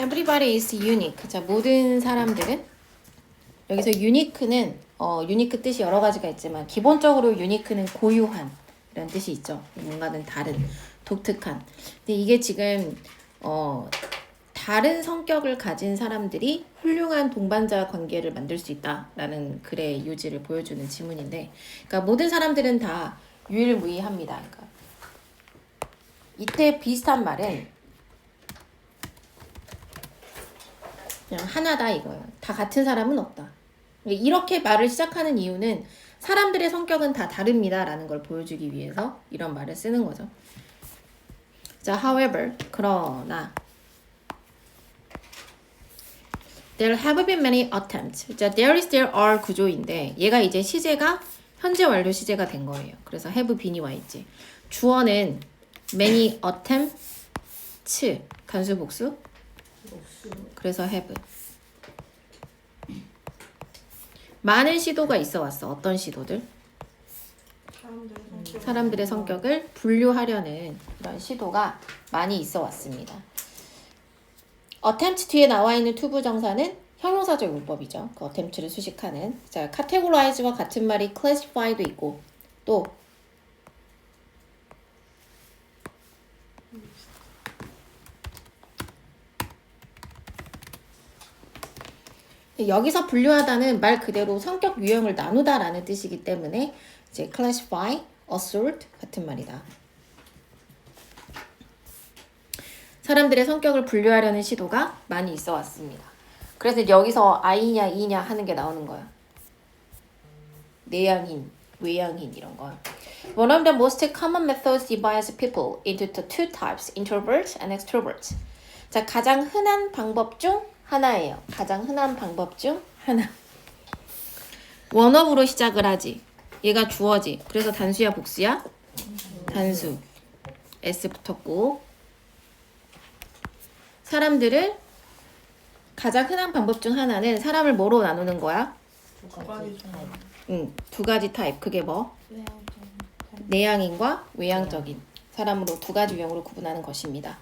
Everybody is unique. 자, 모든 사람들은 여기서 unique는 어, unique 뜻이 여러 가지가 있지만 기본적으로 unique는 고유한 이런 뜻이 있죠. 뭔가는 다른, 독특한. 근데 이게 지금 어, 다른 성격을 가진 사람들이 훌륭한 동반자 관계를 만들 수 있다라는 글의 요지를 보여주는 지문인데, 그러니까 모든 사람들은 다 유일무이합니다. 그러니까 이때 비슷한 말은 그냥 하나다 이거예요. 다 같은 사람은 없다. 이렇게 말을 시작하는 이유는 사람들의 성격은 다 다릅니다라는 걸 보여주기 위해서 이런 말을 쓰는 거죠. 자, however, 그러나 There have been many attempts. 자, there is, there are 구조인데 얘가 이제 시제가 현재 완료 시제가 된 거예요. 그래서 have been이 와 있지. 주어는 many attempts 단수 복수. 그래서 have. 많은 시도가 있어 왔어. 어떤 시도들? 사람들의 성격을 분류하려는 이런 시도가 많이 있어 왔습니다. attempt 뒤에 나와 있는 투부정사는 형용사적 용법이죠. 그 attempt를 수식하는. 자, categorize와 같은 말이 classify도 있고 또 여기서 분류하다는 말 그대로 성격 유형을 나누다라는 뜻이기 때문에 이제 classify, assort 같은 말이다. 사람들의 성격을 분류하려는 시도가 많이 있어 왔습니다. 그래서 여기서 I냐 E냐 하는 게 나오는 거야. 내향인, 외향인 이런 거. One of the most common methods divides people into two types, introverts and extroverts. 자, 가장 흔한 방법 중 하나예요. 가장 흔한 방법 중 하나. 원어브로 시작을 하지. 얘가 주어지. 그래서 단수야, 복수야? 단수. S 붙었고. 사람들을 가장 흔한 방법 중 하나는 사람을 뭐로 나누는 거야? 응, 두 가지 타입. 그게 뭐? 내향인과 외향적인 사람으로 두 가지 유형으로 구분하는 것입니다.